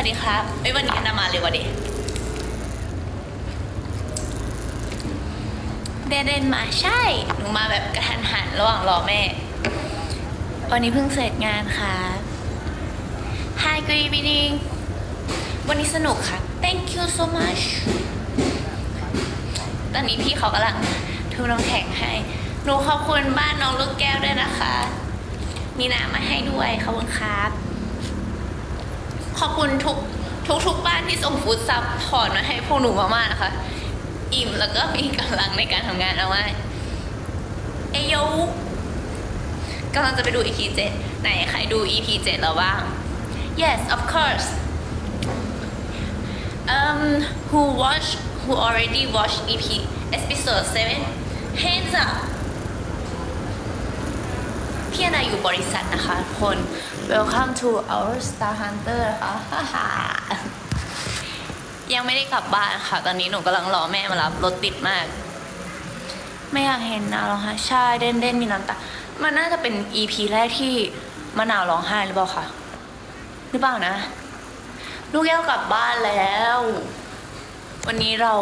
วัสดีครับเอ้ยวันนี้นามาเร็วกว่าดิเดนเดนมาใช่ หนูมาแบบกระทันหันระหว่างรอแม่ วันนี้เพิ่งเสร็จงานค่ะ Hi good evening วันนี้สนุกค่ะ Thank you so much ตอนนี้พี่เขากำลังทุบน้ำแข็งให้ หนูขอบคุณบ้านน้องลูกแก้วด้วยนะคะ มีน้ำมาให้ด้วยขอบคุณครับ ขอบคุณทุกทุกทุกบ้านที่ส่งฟู้ดซัพพอร์ตมาให้พวกหนูมากๆนะคะ อิ่มแล้วก็มีกำลังในการทำงานเอาไว้เอยโยกำลังจะไปดู EP 7ไหนใครดู EP 7แล้วบ้าง yes of course um who watch who already watch EP episode 7 hands up พี่นาอยู่บริษัทนะคะคน welcome to our star hunter นะคะฮ่าฮ่ายังไม่ได้กลับบ้านค่ะ ตอนนี้หนูกำลังรอแม่มารับรถติดมาก ไม่อยากเห็นนาวร้องไห้ใช่เด่นเด่นมีน้ำตา มันน่าจะเป็น EP แรกที่มะนาวร้องไห้หรือเปล่าคะหรือเปล่านะ ลูกแก้วกลับบ้านแล้ว วันนี้เรา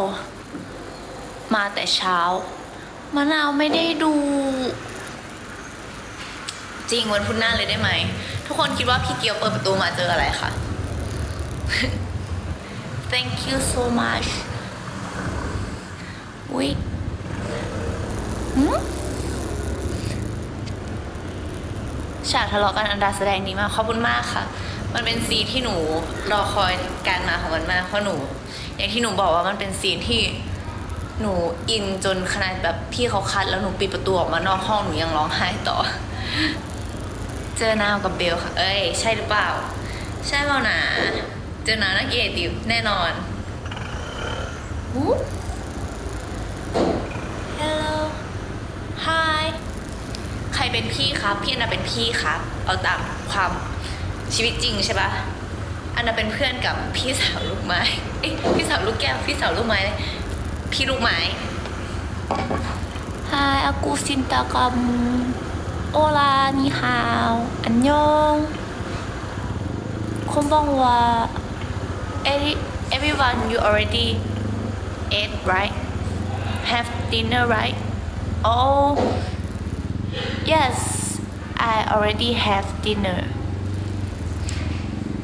มาแต่เช้ามะนาวไม่ได้ดู จริงวันพุธหน้าเลยได้ไหม ทุกคนคิดว่าพี่เกียวเปิดประตูมาเจออะไรคะ Thank you so much อุ้ยหืมฉากทะเลาะกันอันดาแสดงดีมากขอบคุณมากค่ะ มันเป็นซีนที่หนูรอคอยการมาของมันมากเพราะหนู อย่างที่หนูบอกว่ามันเป็นซีนที่หนูอินจนขนาดแบบพี่เขาคัด แล้วหนูปิดประตูออกมานอกห้องหนูยังร้องไห้ต่อ เจอนาวกับเบลค่ะ เอ้ย ใช่หรือเปล่า ใช่เปล่านะเจอนานักเกียรติแน่นอนหู Hello Hi ใครเป็นพี่ครับ พี่อันนาเป็นพี่ครับ เอาตามความชีวิตจริงใช่ปะอันนาเป็นเพื่อนกับพี่สาวลูกไม้เอ้ยพี่สาวลูกแก้ว พี่สาวลูกไม้พี่ลูกไม้ Hi aku cinta kamu โอลานีฮาว อันยองคุณบองว่า everyone you already ate right have dinner right oh yes I already have dinner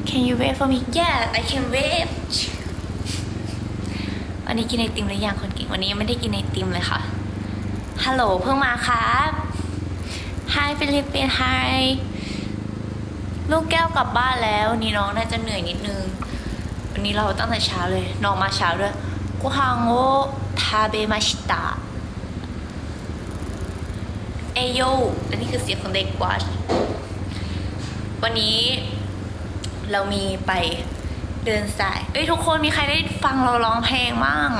can you wait for me yeah I can wait วันนี้กินไอติมหรือยังคนเก่งวันนี้ยังไม่ได้กินไอติมเลยค่ะฮัลโหลเพิ่งมาครับ Hi ฟิลิปปินส์ Hi ลูกแก้วกลับบ้านแล้วนี่น้องน่าจะเหนื่อยนิดนึง วันนี้เราตั้งแต่เช้าเลย น้องมาเช้าด้วยกูฮังโอทาเบมาชิตะเอโยและนี่คือเสียงของเด็กกวาดวันนี้เรามีไปเดินสาย เอ้ยทุกคนมีใครได้ฟังเราร้องเพลงบ้าง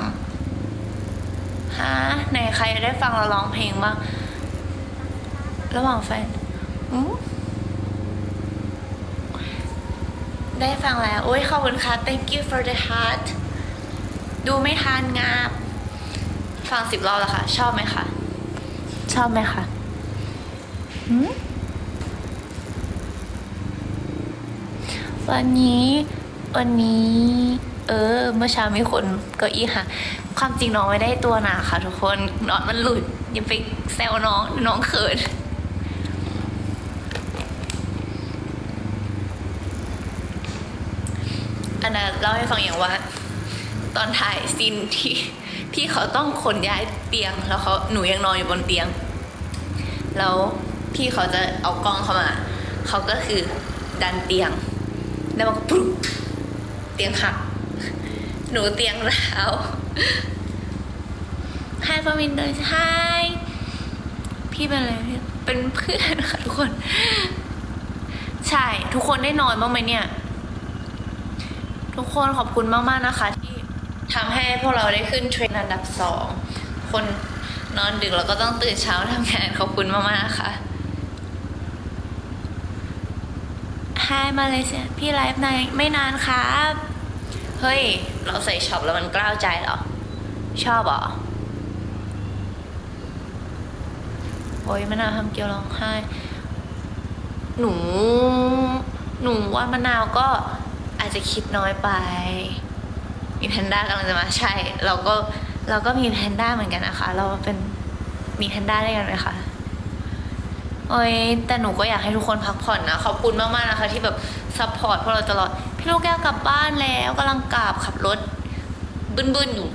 ฮะไหนใครได้ฟังเราร้องเพลงบ้าง ระหว่างแฟนอืมได้ฟังแล้ว โอ้ยขอบคุณค่ะ thank you for the heart ดูไม่ทันงาบ ฟังสิบรอบแล้วค่ะ ชอบไหมคะ ชอบไหมคะหืมวันนี้วันนี้ เออ เมื่อเช้ามีคนเก็อี้ค่ะ ความจริงน้องไม่ได้ตัวหนาค่ะ ทุกคนน้องมันหลุดอย่าไปแซวน้องเดี๋ยวน้องเขิน อันนั้น เล่าให้ฟังอย่างว่า ตอนถ่ายซีนที่พี่เขาต้องขนย้ายเตียง แล้วเขาหนูยังนอนอยู่บนเตียง แล้วพี่เขาจะเอากล้องเข้ามา เขาก็คือดันเตียง แล้วมันก็ปุ๊บเตียงหัก หนูเตียงร้าว Hi ปามินเดย Hi พี่เป็นอะไรพี่เป็นเพื่อนค่ะทุกคน ใช่ ทุกคนได้นอนบ้างไหมเนี่ย ทุกคนขอบคุณมาก ๆ นะคะ ที่ทำให้พวกเราได้ขึ้นเทรนด์อันดับสองคนนอนดึกแล้วก็ต้องตื่นเช้าทำงานขอบคุณมาก ๆ นะคะไฮมาเลเซียพี่ไลฟ์ในไม่นานครับ เฮ้ย เราใส่ช็อปแล้วมันกล้าวใจเหรอ ชอบเหรอ โอ้ยมะนาวทำเกี๊ยวร้องไห้ หนู หนูว่ามะนาวก็ อาจจะคิดน้อยไป มีแพนด้ากำลังจะมาใช่ เราก็เราก็มีแพนด้าเหมือนกันนะคะ เราเป็นมีแพนด้าด้วยกันไหมคะโอ้ยแต่หนูก็อยากให้ทุกคนพักผ่อนนะ ขอบคุณมากๆนะคะ ที่แบบซัพพอร์ตพวกเราตลอด พี่ลูกแก้วกลับบ้านแล้วกำลังกลับขับรถบึนๆอยู่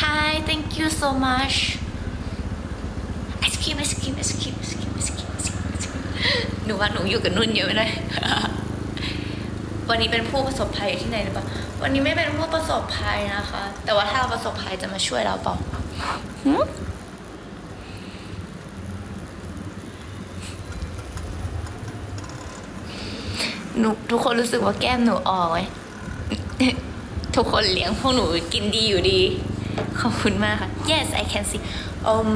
Hi thank you so much ไอศครีมไอศครีมไอศครีมไอศครีมไอศครีมไอศครีมไอศครีมหนูว่าหนูอยู่กับนุ่นเยอะไม่ได้ วันนี้เป็นผู้ประสบภัยอยู่ที่ไหนหรือเปล่า วันนี้ไม่เป็นผู้ประสบภัยนะคะ แต่ว่าถ้าเราประสบภัยจะมาช่วยเราเปล่าหืมหนูทุกคนรู้สึกว่าแก้มหนูออกไหมทุกคนเลี้ยงพวกหนูกินดีอยู่ดี ขอบคุณมากค่ะ Yes I can see um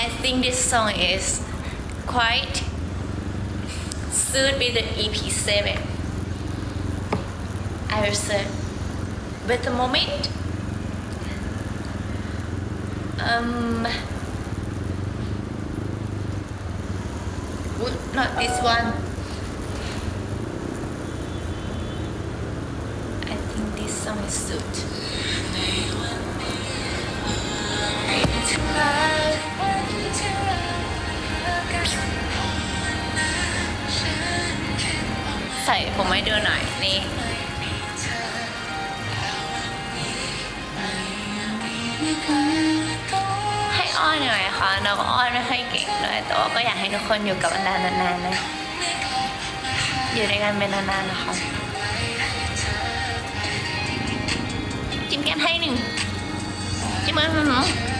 I think this song is quite suit with the EP7 I will search with the moment um would not this one I think this song is suit ใส่ผมให้ดูหน่อยนี่ ให้อ้อนหน่อยค่ะน้องอ้อนไม่ค่อยเก่งเลยแต่ว่าก็อยากให้ทุกคนอยู่กับอันดานานๆนะอยู่ด้วยกันเป็นนานๆนะคะจิ้มแก้มให้หนึ่งจิ้มมันหนูฮ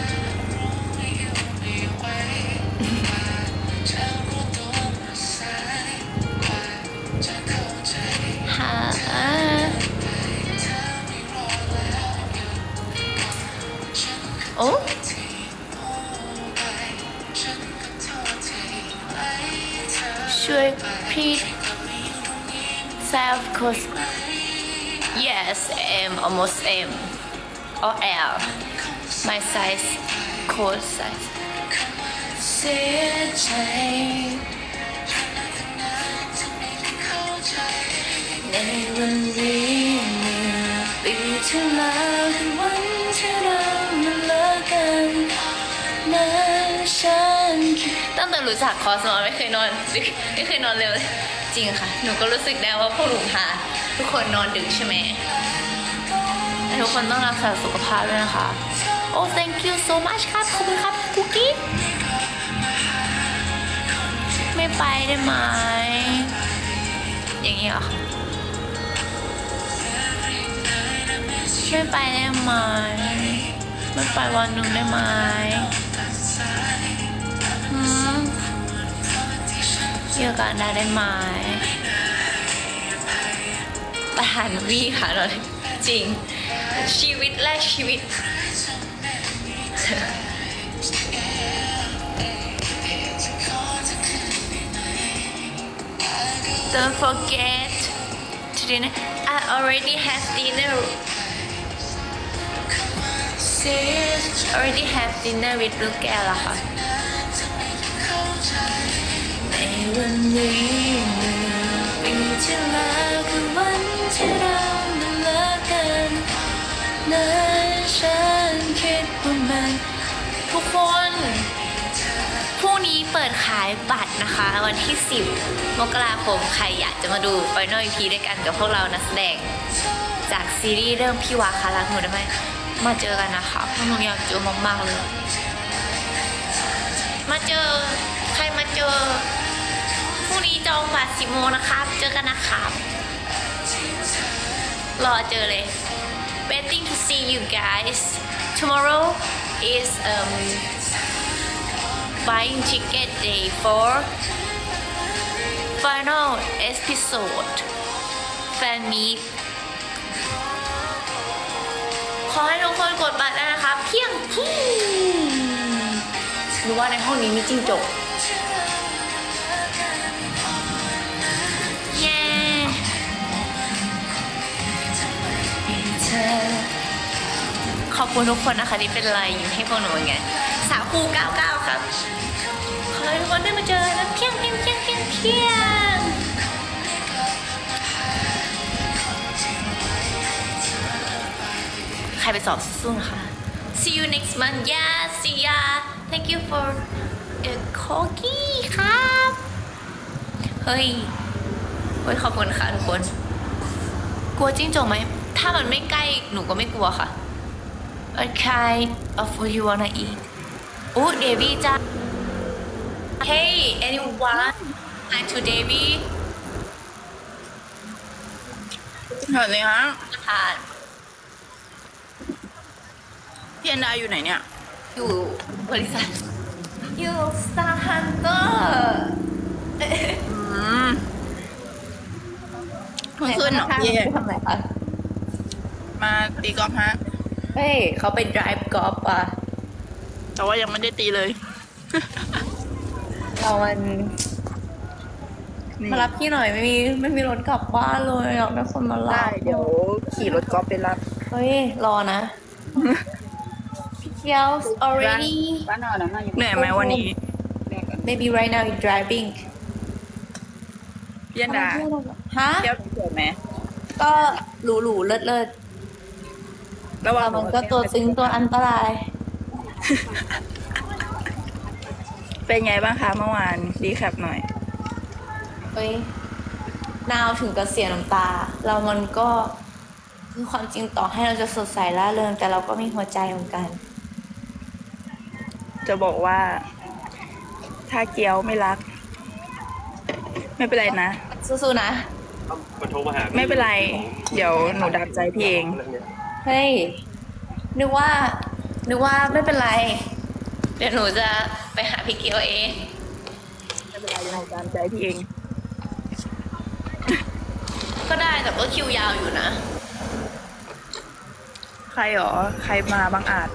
โอ้ช่วยพี่ self cause yes M almost M or L my size code size เสียใจในวันนี้เมื่อปี ฉันตั้งแต่รู้จักคอสมอไม่เคยนอนดึกไม่เคยนอนเร็วเลยจริงค่ะ หนูก็รู้สึกได้ว่าพวกหนูพาทุกคนนอนดึกใช่ไหมทุกคนต้องรักษาสุขภาพด้วยนะคะ โอ้ thank you so much ครับ ขอบคุณครับคุกกี้ไม่ไปได้ไหม อย่างนี้เหรอไม่ไปได้ไหมไม่ไปวันหนึ่งได้ไหม อยู่กันได้ได้ไหมประหารวีค่ะเราจริง ชีวิตแรกชีวิต Don't forget to dinner. I already have dinner. Sis, already have dinner with ลูกแก้วแล้วค่ะ วันนี้เมื่อปีที่แล้วคือวันที่เราได้เลิกกันนั้นฉันคิดว่ามันทุกคนพรุ่งนี้เปิดขายบัตรนะคะ วันที่ 10 มกราคมใครอยากจะมาดู Final EP ด้วยกันกับพวกเรานักแสดง จากซีรีส์เรื่องพี่วาคารักหนูได้ไหมมาเจอกันนะคะพวกหนูอยากเจอมากๆเลย มาเจอ ใครมาเจอ จองบัตร10โมงนะครับ เจอกันนะครับรอเจอเลย waiting to see you guys tomorrow is um buying ticket day for final episode fan meet ขอให้ทุกคนกดบัตรนะครับเพียงที่รู้ว่าในห้องนี้มีจิ้งจก ขอบคุณทุกคนนะคะที่เป็นไลน์ยิ้ให้พวกหนูอย่างเงี้สาวคูเก้าเก้าครับขอให้ทุกคนได้มาเจอแล้วเพียงเพียงเพียงเพียงเพียงใครไปสอบสู้ๆนะคะ see you next month yeah see ya thank you for the cookie ครับเฮ้ยเฮ้ยขอบคุณค่ะทุกคน กลัวจิ้งจกไหม ถ้ามันไม่ใกล้หนูก็ไม่กลัวค่ะ What kind of food you wanna eat อู้เดวี่จ้า Hey anyone hi to Debbie สวัสดีครับทานพี่อันดาอยู่ไหนเนี่ย อยู่บริษัท อยู่ Star Hunter อืมเพิ่งขึ้นเหรอพี่ทำอะไรคะมาตีกอล์ฟฮะ เฮ้ยเขาไป drive golf อะ แต่ว่ายังไม่ได้ตีเลยเรามันนี่มารับพี่หน่อยไม่มีไม่มีรถกลับบ้านเลยอยากได้คนมารับได้เดี๋ยวขี่รถกอล์ฟไปรับ เฮ้ย รอนะพี่เกียว already บ้านนอนนะมาอยู่เหนื่อยไหมวันนี้แม่กัน maybe right now you're driving พี่อันดาฮะเที่ยวสวยไหมก็หรูหรูๆเลิศเลิศ ระหว่างแต่มันก็ตัวตึงตัวอันตราย เป็นไงบ้างคะเมื่อวานรีแคปหน่อยเฮ้ยนาวถึงกับเสียน้ำตา เรามันก็คือความจริงต่อให้เราจะสดใสร่าเริงแต่เราก็มีหัวใจเหมือนกัน จะบอกว่า ถ้าเกียวไม่รัก ไม่เป็นไรนะสู้ๆนะ มันโทรมาหาไม่เป็นไร เดี๋ยวหนูดับใจพี่เอง เฮ้ย นึกว่า นึกว่าไม่เป็นไร เดี๋ยวหนูจะไปหาพี่เกียวเอง ไม่เป็นไรหนูตามใจพี่เอง ก็ได้แต่ก็คิวยาวอยู่นะ ใครหรอ ใครมาบางอาจ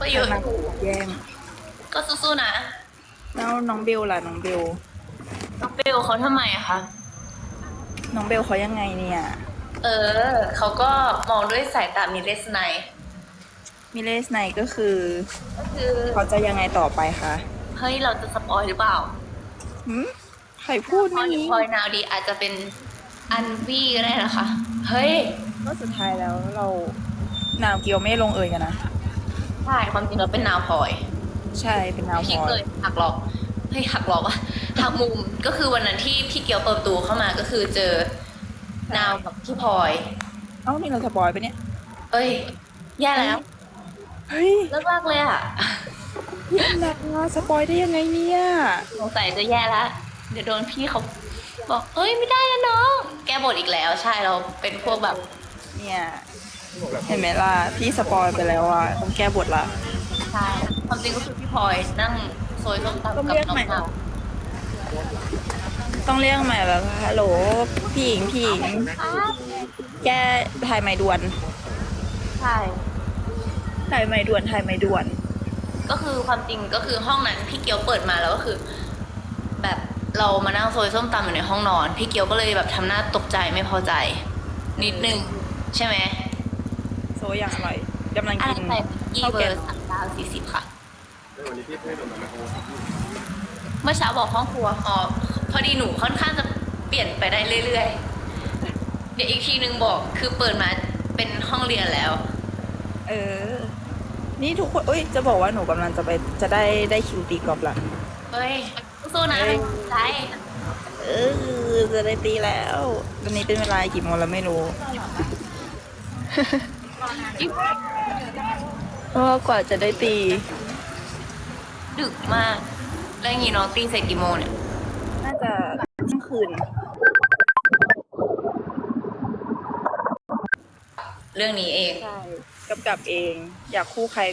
ก็เยอะมาแย่งก็สู้ๆนะ แล้วน้องเบลล่ะน้องเบลน้องเบลเขาทำไมอะคะ น้องเบลเขายังไงเนี่ย เออ เขาก็มองด้วยสายตามีเลสไนมิเลสไนก็คือ ก็คือเขาจะยังไงต่อไปคะเฮ้ยเราจะสปอยหรือเปล่าหืมใครพูดพอไม่ยมีพอยนาวดีอาจจะเป็นอันวี่ก็ได้นะคะ เฮ้ยก็สุดท้ายแล้วเรานาวเกียวไม่ลงเอยกันนะ ใช่ความจริงเราเป็นนาวพลอย ใช่เป็นนาวพพี่ลอเคยยหักหลอกเฮ้ยหักหลอกอะหักมุมก็คือวันนั้นที่พี่เกียวเปิดประตูเข้ามาก็คือเจอ นาวกับพี่พลอยเอ้านี่เราสปอยไปเนี่ย เอ้ย แย่แล้วเฮ้ยเลิกลากเลยอะพี่อันดาสปอยได้ยังไงเนี่ย สงสัยจะแย่แล้วเดี๋ยวโดนพี่เขาบอกเอ้ยไม่ได้นะน้องแกบทอีกแล้ว ใช่เราเป็นพวกแบบ เนี่ย เห็นไหมล่ะ พี่สปอยไปแล้วอะต้องแก้บทละใช่ความจริงก็คือพี่พลอยนั่งโซยส้มตำต้องกับเรียกน้อใหม่งนาว ต้องเรียกใหม่แล้วค่ะฮัลโหลพี่หญิงพี่หญิงครับแก้ถ่ายใหม่ด่วนใช่ ถ่ายใหม่ด่วนถ่ายใหม่ด่วน ก็คือความจริงก็คือห้องนั้นพี่เกียวเปิดมาแล้วก็คือ แบบเรามานั่งโซยส้มตำอยู่ในห้องนอน พี่เกียวก็เลยแบบทำหน้าตกใจไม่พอใจ นิดนึง ใช่ไหมโซอย่างอร่อยกำลังอะไรกินใส่อีข้าวเบอแกงร์สามดาวสี่สิบค่ะวันนี้พี่ไม่โดนมาโทรเมื่อเช้าบอกห้องครัวอ๋อ พอดีหนูค่อนข้างจะเปลี่ยนไปได้เรื่อยๆ เดี๋ยวอีกทีนึงบอกคือเปิดมาเป็นห้องเรียนแล้ว เออ นี่ทุกคนเอ้ย จะบอกว่าหนูกำลังจะไปจะได้ได้คิวตีกอล์ฟละเฮ้ยสู้ๆนะเฮ้ยไรเออจะได้ตีแล้วตอนนี้เป็นเวลากี่โมงแล้วไม่รู้เพราะว่ากว่าจะได้ตี ดึกมาก แล้วอย่างงี้น้องตีเสร็จกี่โมงเนี่ยน่าจะเที่ยง คืน เรื่องนี้เองใช่กำกับเอง อยากคู่ใครก็